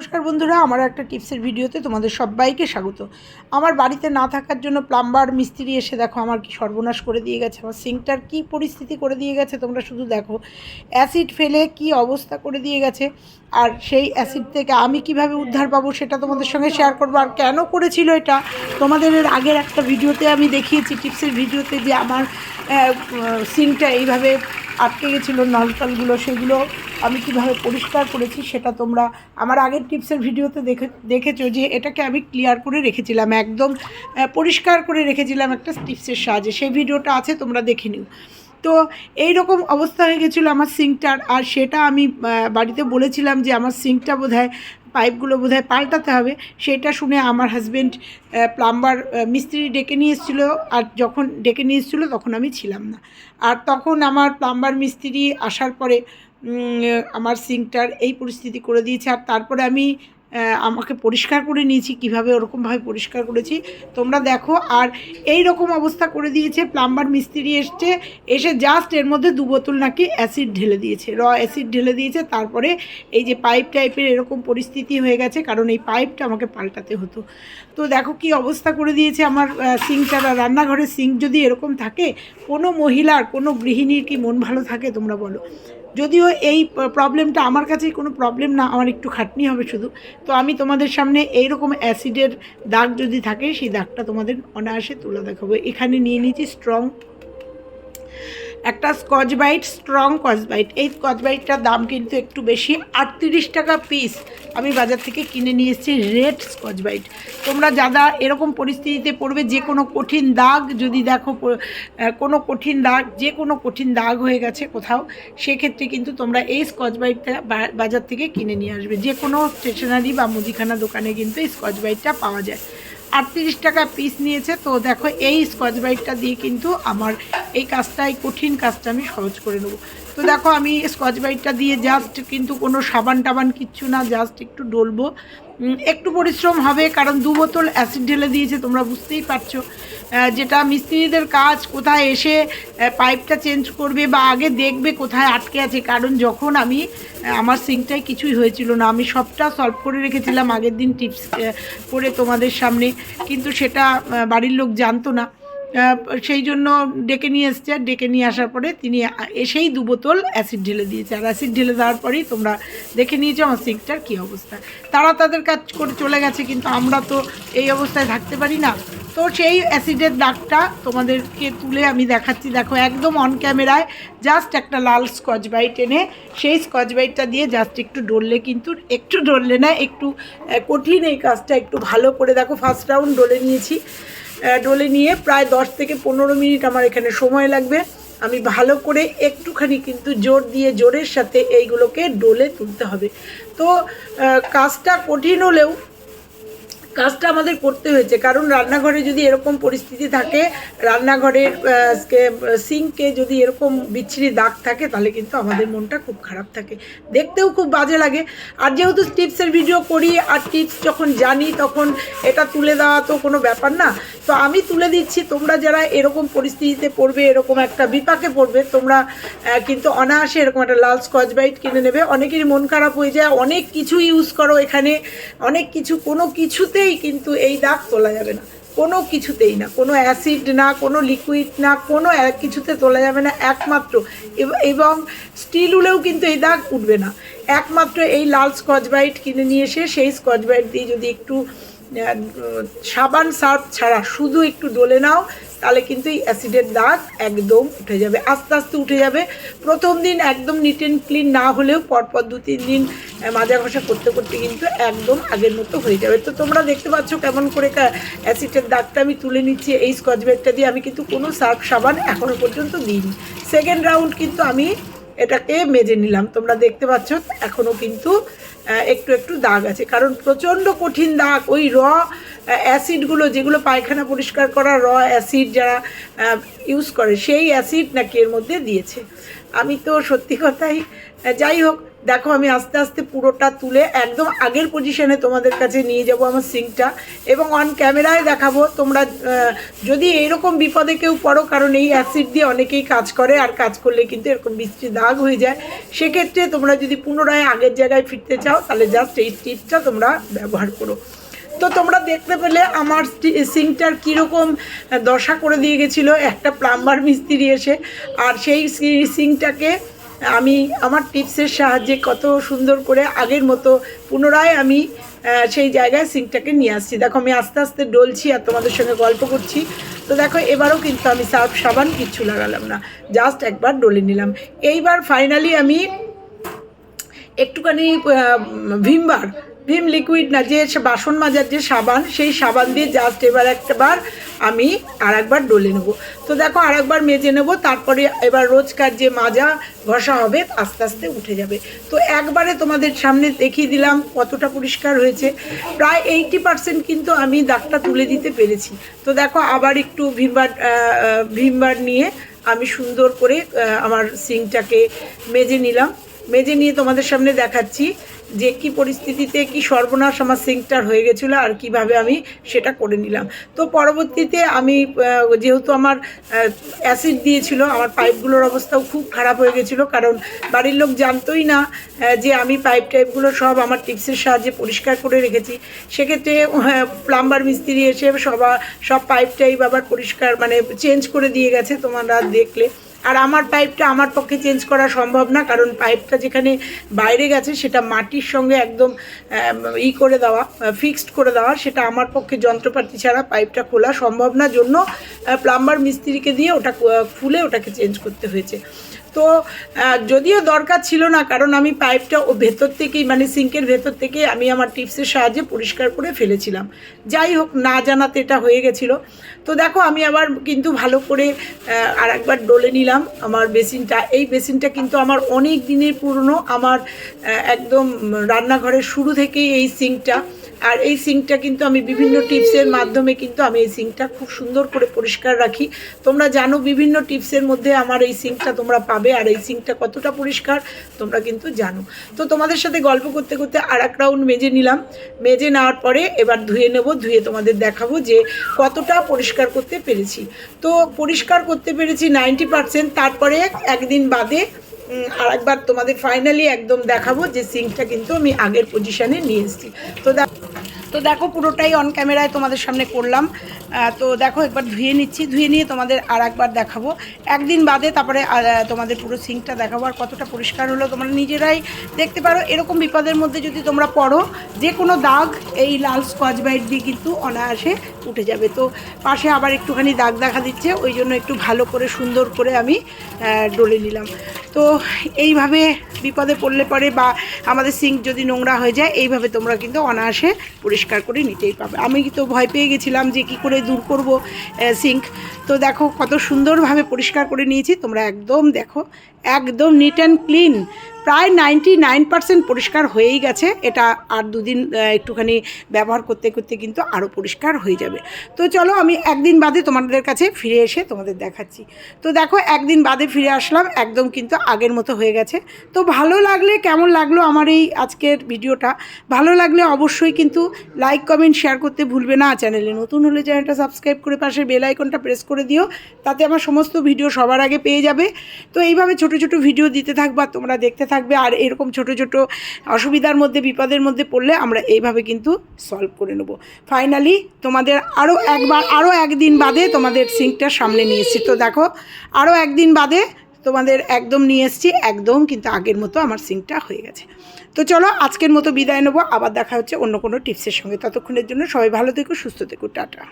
নমস্কার বন্ধুরা, আমার একটা টিপসের ভিডিওতে তোমাদের সবাইকে স্বাগত। আমার বাড়িতে না থাকার জন্য প্লাম্বার মিস্ত্রি এসে দেখো আমার কি সর্বনাশ করে দিয়ে গেছে, আমার সিঙ্কটার কি পরিস্থিতি করে দিয়ে গেছে তোমরা শুধু দেখো। অ্যাসিড ফেলে কি অবস্থা করে দিয়ে গেছে, আর সেই অ্যাসিড থেকে আমি কীভাবে উদ্ধার পাবো সেটা তোমাদের সঙ্গে শেয়ার করব। আর কেন করেছিল এটা? তোমাদের আগের একটা ভিডিওতে আমি দেখিয়েছি, টিপসের ভিডিওতে যে আমার সিঙ্কটা এইভাবে আটকে গেছিল নলটলগুলো সেগুলো আমি কীভাবে পরিষ্কার করেছি সেটা তোমরা আমার আগের টিপসের ভিডিওতে দেখে, দেখেছ যে এটাকে আমি ক্লিয়ার করে রেখেছিলাম, একদম পরিষ্কার করে রেখেছিলাম একটা টিপসের সাহায্যে। সেই ভিডিওটা আছে, তোমরা দেখে নিও। তো এই রকম অবস্থা হয়ে গেছিল আমার সিঙ্কটার আর সেটা আমি বাড়িতে বলেছিলাম যে আমার সিঙ্কটা বোধহয় পাইপগুলো বোধহয় পাল্টাতে হবে, সেটা শুনে আমার হাজব্যান্ড প্লাম্বার মিস্ত্রি ডেকে নিয়ে এসেছিল আর যখন ডেকে নিয়ে এসেছিল তখন আমি ছিলাম না। আর তখন আমার প্লাম্বার মিস্ত্রি আসার পরে আমার সিঙ্কটার এই পরিস্থিতি করে দিয়েছে। আর তারপরে আমি আমাকে পরিষ্কার করে নিয়েছি, কীভাবে ওরকমভাবে পরিষ্কার করেছি। তোমরা দেখো, আর এই রকম অবস্থা করে দিয়েছে, প্লাম্বার মিস্ত্রি এসছে, এসে জাস্ট এর মধ্যে দু বোতল নাকি অ্যাসিড ঢেলে দিয়েছে। র অ্যাসিড ঢেলে দিয়েছে, তারপরে এই যে পাইপ টাইপের এরকম পরিস্থিতি হয়ে গেছে, কারণ এই পাইপটা আমাকে পাল্টাতে হতো। তো দেখো কি অবস্থা করে দিয়েছে আমার সিঙ্কটা রান্নাঘরের সিঙ্ক যদি এরকম থাকে, কোনো মহিলার, কোনো গৃহিণীর কি মন ভালো থাকে, তোমরা বলো। যদিও এই প্রবলেমটা আমার কাছে কোনো প্রবলেম না, আমার একটু খাটনি হবে শুধু। তো আমি তোমাদের সামনে এই রকম অ্যাসিডের দাগ যদি থাকে, সেই দাগটা তোমাদের অনায়াসে তুলে দেখাবো। এখানে নিয়ে নিচ্ছি স্ট্রং একটা Scotch bite strong Scotch bite. এই স্কচ বাইটটার দাম কিন্তু একটু বেশি, আটত্রিশ টাকা পিস আমি বাজার থেকে কিনে নিয়ে এসেছি রেড স্কচ বাইট। তোমরা যারা এরকম পরিস্থিতিতে পড়বে, যে কোনো কঠিন দাগ যদি দেখো কোনো কঠিন দাগ, যে কোনো কঠিন দাগ হয়ে গেছে কোথাও, সেক্ষেত্রে কিন্তু তোমরা এই স্কচ বাইটটা বাজার থেকে কিনে নিয়ে আসবে। যে কোনো স্টেশনারি বা মুদিখানা দোকানে কিন্তু এই স্কচ বাইটটা পাওয়া যায়। আটত্রিশ টাকা পিস নিয়েছে। তো দেখো, এই স্কচ ব্রাইটটা দিয়ে কিন্তু আমার এই কাজটা, এই কঠিন কাজটা আমি সহজ করে নেব। তো দেখো, আমি স্কচ ব্রাইটটা দিয়ে জাস্ট কিন্তু কোনো সাবান টাবান কিচ্ছু না জাস্ট একটু ডলবো। একটু পরিশ্রম হবে, কারণ দু বোতল অ্যাসিড ঢেলে দিয়েছে, তোমরা বুঝতেই পারছ। যেটা মিস্ত্রিদের কাজ, কোথায় এসে পাইপটা চেঞ্জ করবে বা আগে দেখবে কোথায় আটকে আছে, কারণ যখন আমি আমার সিঙ্কটায় কিছুই হয়েছিল না, আমি সবটা সলভ করে রেখেছিলাম আগের দিন টিপস করে তোমাদের সামনে, কিন্তু সেটা বাড়ির লোক জানতো না। সেই জন্য ডেকে নিয়ে এসছে। আর ডেকে নিয়ে আসার পরে তিনি এসেই দু বোতল অ্যাসিড ঢেলে দিয়েছে। আর অ্যাসিড ঢেলে দেওয়ার পরেই তোমরা দেখে নিয়েছো আমার সিঙ্কটার কী অবস্থা। তারা তাদের কাজ করে চলে গেছে, কিন্তু আমরা তো এই অবস্থায় থাকতে পারি না। তো সেই অ্যাসিডের দাগটা তোমাদেরকে তুলে আমি দেখাচ্ছি। দেখো, একদম অন ক্যামেরায় জাস্ট একটা লাল স্কচ বাইট এনে, সেই স্কচ বাইটটা দিয়ে জাস্ট একটু ডললে কিন্তু, একটু ডললে না, একটু কঠিন এই কাজটা, একটু ভালো করে দেখো ফার্স্ট রাউন্ড ডলে নিয়েছি। ডলে নিয়ে প্রায় দশ থেকে পনেরো মিনিট আমার এখানে সময় লাগবে। আমি ভালো করে একটুখানি কিন্তু জোর দিয়ে জোরের সাথে এইগুলোকে ডলে তুলতে হবে। তো কাজটা কঠিন হলেও কাজটা আমাদের করতে হয়েছে। কারণ রান্নাঘরে যদি এরকম পরিস্থিতি থাকে রান্নাঘরের সিঙ্কে যদি এরকম বিচ্ছিরি দাগ থাকে, তাহলে কিন্তু আমাদের মনটা খুব খারাপ থাকে। দেখতেও খুব বাজে লাগে। আর যেহেতু টিপসের ভিডিও করি আর টিপস যখন জানি, তখন এটা তুলে দেওয়া তো কোনো ব্যাপার না। তো আমি তুলে দিচ্ছি, তোমরা যারা এরকম পরিস্থিতিতে পড়বে, এরকম একটা বিপাকে পড়বে, তোমরা কিন্তু অনায়াসে এরকম একটা লাল স্কচ বাইট কিনে নেবে। অনেকেরই মন খারাপ হয়ে যায়, অনেক কিছু ইউজ করো এখানে, অনেক কিছু, কোনো কিছুতেই কিন্তু এই দাগ তোলা যাবে না। কোনো কিছুতেই না, কোনো অ্যাসিড না, কোনো লিকুইড না, কোনো কিছুতে তোলা যাবে না একমাত্র। এবং স্টিল উলেও কিন্তু এই দাগ উঠবে না। একমাত্র এই লাল স্কচ ব্রাইট কিনে নিয়ে এসে সেই স্কচ ব্রাইট দিয়ে যদি একটু সাবান সার্ফ ছাড়া শুধু একটু ডলে নাও তাহলে কিন্তু এই অ্যাসিডের দাগ একদম উঠে যাবে, আস্তে আস্তে উঠে যাবে। প্রথম দিন একদম নিট অ্যান্ড ক্লিন না হলেও পরপর দু তিন দিন মাজা ঘষা করতে করতে কিন্তু একদম আগের মতো হয়ে যাবে। তো তোমরা দেখতে পাচ্ছ কেমন করে অ্যাসিডের দাগটা আমি তুলে নিচ্ছি, এই স্কচ ব্রাইটটা দিয়ে আমি কিন্তু কোনো সার্ফ সাবান এখনও পর্যন্ত দিইনি। সেকেন্ড রাউন্ড কিন্তু আমি এটাকে মেজে নিলাম। তোমরা দেখতে পাচ্ছ এখনও কিন্তু একটু একটু দাগ আছে। কারণ প্রচণ্ড কঠিন দাগ, ওই র অ্যাসিডগুলো, যেগুলো পায়খানা পরিষ্কার করা, র অ্যাসিড যারা ইউজ করে, সেই অ্যাসিড নাকি এর মধ্যে দিয়েছে। আমি তো সত্যি কথাই যাই হোক, দেখো আমি আস্তে আস্তে পুরোটা তুলে একদম আগের পজিশনে তোমাদের কাছে নিয়ে যাব আমার সিঙ্কটা এবং অন ক্যামেরায় দেখাবো তোমরা যদি এইরকম বিপদে কেউ পড়ো, কারণ এই অ্যাসিড দিয়ে অনেকেই কাজ করে আর কাজ করলে কিন্তু এরকম বৃষ্টি দাগ হয়ে যায়, সেক্ষেত্রে তোমরা যদি পুনরায় আগের জায়গায় ফিরতে চাও, তাহলে জাস্ট এই টিপসটা তোমরা ব্যবহার করো। তো তোমরা দেখতে পেলে আমার সিঙ্কটার কীরকম দশা করে দিয়ে গেছিল, একটা প্লাম্বার মিস্ত্রি এসে। আর সেই সিঙ্কটাকে আমি আমার টিপসের সাহায্যে কত সুন্দর করে আগের মতো পুনরায় আমি সেই জায়গায় সিঙ্কটাকে নিয়ে আসছি। দেখো, আমি আস্তে আস্তে ডলছি আর তোমাদের সঙ্গে গল্প করছি। তো দেখো, এবারও কিন্তু আমি সার্ফ সাবান কিচ্ছু লাগালাম না, জাস্ট একবার ডলে নিলাম। এইবার ফাইনালি আমি একটুখানি ভিমবার ভিম লিকুইড না, যে বাসন মাজার যে সাবান, সেই সাবান দিয়ে জাস্ট এবার একবার আমি আর একবার ডলে নেব। তো দেখো আর একবার মেজে নেব, তারপরে এবার রোজকার যে মাজা ঘষা হবে, আস্তে আস্তে উঠে যাবে। তো একবারে তোমাদের সামনে দেখিয়ে দিলাম কতটা পরিষ্কার হয়েছে। প্রায় এইটি পার্সেন্ট কিন্তু আমি দাগটা তুলে দিতে পেরেছি। তো দেখো আবার একটু ভিমবার ভিমবার নিয়ে আমি সুন্দর করে আমার সিংটাকে মেজে নিলাম। মেজে নিয়ে তোমাদের সামনে দেখাচ্ছি যে কি পরিস্থিতিতে কি সর্বনাশ আমার সিঙ্কটার হয়ে গেছিল আর কীভাবে আমি সেটা করে নিলাম। তো পরবর্তীতে আমি যেহেতু আমার অ্যাসিড দিয়েছিল, আমার পাইপগুলোর অবস্থাও খুব খারাপ হয়ে গেছিল, কারণ বাড়ির লোক জানতোই না যে আমি পাইপ টাইপগুলো সব আমার টিপসের সাহায্যে পরিষ্কার করে রেখেছি। সেক্ষেত্রে প্লাম্বার মিস্ত্রি এসে সবা, সব পাইপ টাইপ আবার পরিষ্কার মানে চেঞ্জ করে দিয়ে গেছে তোমরা দেখলে। আর আমার পাইপটা আমার পক্ষে চেঞ্জ করা সম্ভব না, কারণ পাইপটা যেখানে বাইরে গেছে সেটা মাটির সঙ্গে একদম ই করে দেওয়া ফিক্সড করে দেওয়া, সেটা আমার পক্ষে যন্ত্রপাতি ছাড়া পাইপটা খোলা সম্ভব না। জন্য প্লাম্বার মিস্ত্রিকে দিয়ে ওটা খুলে ওটাকে চেঞ্জ করতে হয়েছে। তো যদিও দরকার ছিল না, কারণ আমি পাইপটা ও ভেতর থেকেই মানে সিঙ্কের ভেতর থেকে আমি আমার টিপসের সাহায্যে পরিষ্কার করে ফেলেছিলাম। যাই হোক, না জানাতে এটা হয়ে গেছিল। তো দেখো, আমি আবার কিন্তু ভালো করে আর একবার ডলে নিলাম আমার বেসিনটা। এই বেসিনটা কিন্তু আমার অনেক দিনের পুরনো, আমার একদম রান্নাঘরের শুরু থেকেই এই সিঙ্কটা। আর এই সিঙ্কটা কিন্তু আমি বিভিন্ন টিপসের মাধ্যমে কিন্তু আমি এই সিঙ্কটা খুব সুন্দর করে পরিষ্কার রাখি। তোমরা জানো বিভিন্ন টিপসের মধ্যে আমার এই সিঙ্কটা তোমরা পাবে আর এই সিঙ্কটা কতটা পরিষ্কার তোমরা কিন্তু জানো। তো তোমাদের সাথে গল্প করতে করতে আর এক রাউন্ড মেজে নিলাম। মেজে নেওয়ার পরে এবার ধুয়ে নেব, ধুয়ে তোমাদের দেখাবো যে কতটা পরিষ্কার করতে পেরেছি। তো পরিষ্কার করতে পেরেছি নাইনটি পার্সেন্ট, তারপরে একদিন বাদে আর একবার তোমাদের ফাইনালি একদম দেখাবো যে সিঙ্কটা কিন্তু আমি আগের পজিশনে নিয়ে এসেছি। তো দেখ তো দেখো পুরোটাই অন ক্যামেরায় তোমাদের সামনে করলাম। তো দেখো, একবার ধুয়ে নিচ্ছি। ধুয়ে নিয়ে তোমাদের আর একবার দেখাবো। একদিন বাদে তারপরে তোমাদের পুরো সিঙ্কটা দেখাবো। আর কতটা পরিষ্কার হলো তোমরা নিজেরাই দেখতে পারো। এরকম বিপদের মধ্যে যদি তোমরা পড়ো, যে কোনো দাগ এই লাল স্কচ বাইট দিয়ে কিন্তু অনায়াসে উঠে যাবে। তো পাশে আবার একটুখানি দাগ দেখা দিচ্ছে। ওই জন্য একটু ভালো করে, সুন্দর করে আমি ডলে নিলাম। তো এইভাবে বিপদে পড়লে পরে বা আমাদের সিঙ্ক যদি নোংরা হয়ে যায়, এইভাবে তোমরা কিন্তু অনায়াসে পরিষ্কার করে নিতেই পাবে। আমি তো ভয় পেয়ে গেছিলাম যে কি করে দূর করব সিঙ্ক তো দেখো কত সুন্দরভাবে পরিষ্কার করে নিয়েছি, তোমরা একদম দেখো, একদম নিট অ্যান্ড ক্লিন প্রায় নাইনটি নাইন পার্সেন্ট পরিষ্কার হয়েই গেছে। এটা আর দুদিন একটুখানি ব্যবহার করতে করতে কিন্তু আরও পরিষ্কার হয়ে যাবে। তো চলো আমি একদিন বাদে তোমাদের কাছে ফিরে এসে তোমাদের দেখাচ্ছি। তো দেখো, একদিন বাদে ফিরে আসলাম, একদম কিন্তু আগের মতো হয়ে গেছে। তো ভালো লাগলে, কেমন লাগল আমার এই আজকের ভিডিওটা? ভালো লাগলে অবশ্যই কিন্তু লাইক কমেন্ট শেয়ার করতে ভুলবে না। চ্যানেলে নতুন হলে চ্যানেলটা সাবস্ক্রাইব করে পাশে বেল আইকনটা প্রেস করে দিও। তাতে আমার সমস্ত ভিডিও সবার আগে পেয়ে যাবে। তো এইভাবে ছোট ছোট ভিডিও দিতে থাকবা, তোমরা দেখতে থাকবে আর এরকম ছোট ছোট অসুবিধার মধ্যে, বিপদের মধ্যে পড়লে আমরা এইভাবে কিন্তু সলভ করে নেব। ফাইনালি তোমাদের আরও একবার আরও একদিন বাদে তোমাদের সিঙ্কটা সামনে নিয়ে এসেছি। তো দেখো আরও একদিন বাদে তোমাদের একদম নিয়ে এসেছি, একদম কিন্তু আগের মতো আমার সিঙ্কটা হয়ে গেছে। তো চলো, আজকের মতো বিদায় নেব। আবার দেখা হচ্ছে অন্য কোনো টিপসের সঙ্গে। ততক্ষণের জন্য সবাই ভালো থেকো, সুস্থ থেকো, টাটা।